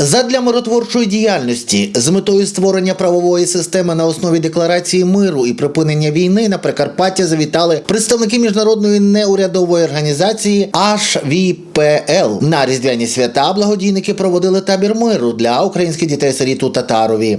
Задля миротворчої діяльності з метою створення правової системи на основі декларації миру і припинення війни на Прикарпаття завітали представники міжнародної неурядової організації HVPL. На різдвяні свята благодійники проводили табір миру для українських дітей сиріт у Татарові.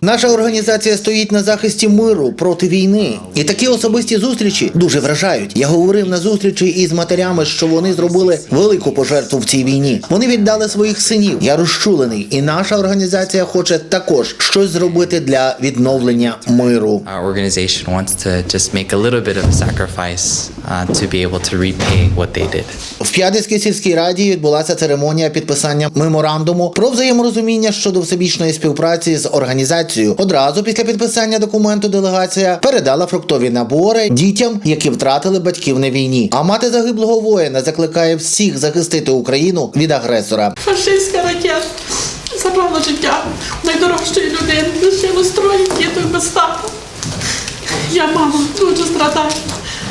Наша організація стоїть на захисті миру проти війни, і такі особисті зустрічі дуже вражають. Я говорив на зустрічі із матерями, що вони зробили велику пожертву в цій війні. Вони віддали своїх синів. Я розчулений, і наша організація хоче також щось зробити для відновлення миру. our organization wants to just make a little bit of a sacrifice to be able to repay what they did. В П'ядицькій сільській раді відбулася церемонія підписання меморандуму про взаєморозуміння щодо всебічної співпраці з організацією. Одразу після підписання документу делегація передала фруктові набори дітям, які втратили батьків на війні. А мати загиблого воїна закликає всіх захистити Україну від агресора. Фашистська ракета забрала життя найдорожчої людини, лишило троє діток без тата. Я, мама, дуже страдаю.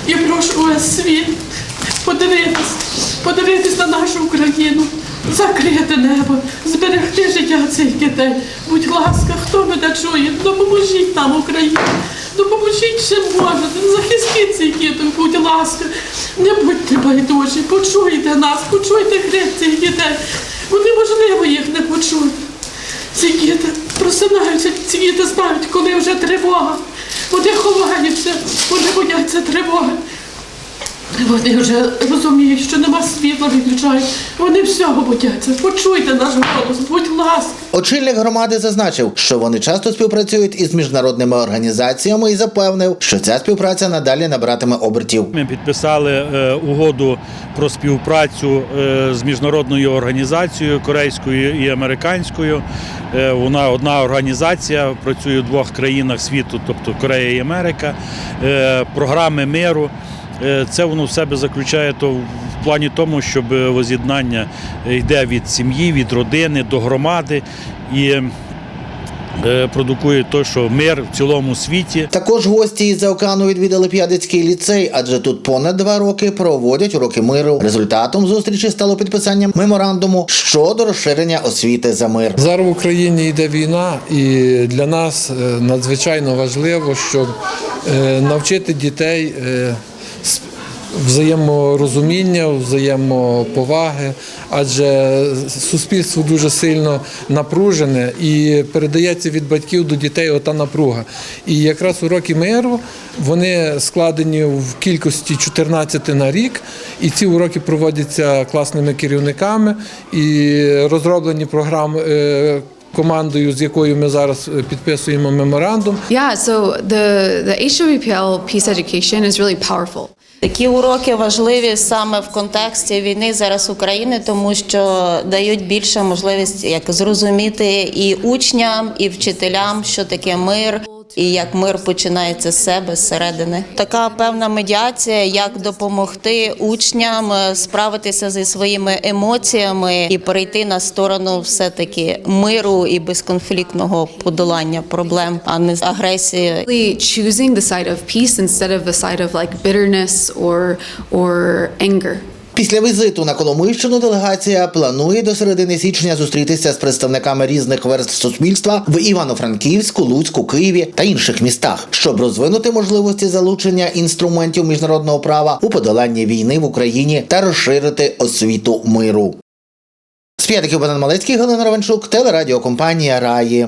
Я прошу увесь світ подивитись, подивитись на нашу Україну, закрити небо, зберегти життя цих дітей. Будь ласка, хто мене чує, допоможіть нам, Україні. Допоможіть чим можете, захистіть цих діток, будь ласка. Не будьте байдужі, почуйте нас, почуйте крик цих дітей. Бо неможливо їх не почути. Ці діти просинаються, ці діти знають, коли вже тривога. Вони ховаються, вони бояться тривоги. Вони вже розуміють, що нема світла, виключають. Вони всього бояться. Почуйте наш голос, будь ласка. Очільник громади зазначив, що вони часто співпрацюють із міжнародними організаціями і запевнив, що ця співпраця надалі набратиме обертів. Ми підписали е, угоду про співпрацю е, з міжнародною організацією корейською і американською. Е, Вона одна організація працює в двох країнах світу, тобто Корея і Америка. Е, Програми миру. Е, Це воно в себе заключає то в плані тому, щоб воз'єднання йде від сім'ї, від родини до громади і е, продукує те, що мир в цілому світі. Також гості із-за океану відвідали П'ядицький ліцей, адже тут понад два роки проводять уроки миру. Результатом зустрічі стало підписання меморандуму щодо розширення освіти за мир. Зараз в Україні йде війна, і для нас е, надзвичайно важливо, щоб е, навчити дітей е, взаєморозуміння, взаємоповаги, адже суспільство дуже сильно напружене і передається від батьків до дітей ота напруга. І якраз уроки миру вони складені в кількості 14 на рік, і ці уроки проводяться класними керівниками і розроблені програми. Командою, з якою ми зараз е, підписуємо меморандум, Yeah, so the, the HWPL Peace Education is really powerful. Такі уроки важливі саме в контексті війни зараз України, тому що дають більше можливість як зрозуміти і учням, і вчителям, що таке мир, і як мир починається з себе зсередини. Така певна медіація, як допомогти учням е, справитися зі своїми емоціями і перейти на сторону все таки миру і безконфліктного подолання проблем, а не агресії. Choosing the side of peace instead of the side of like bitterness or or anger. Після візиту на Коломийщину делегація планує до середини січня зустрітися з представниками різних верств суспільства в Івано-Франківську, Луцьку, Києві та інших містах, щоб розвинути можливості залучення інструментів міжнародного права у подоланні війни в Україні та розширити освіту миру. З п'ятиків Богдан Малецький, Галина Равенчук, телерадіокомпанія Раї.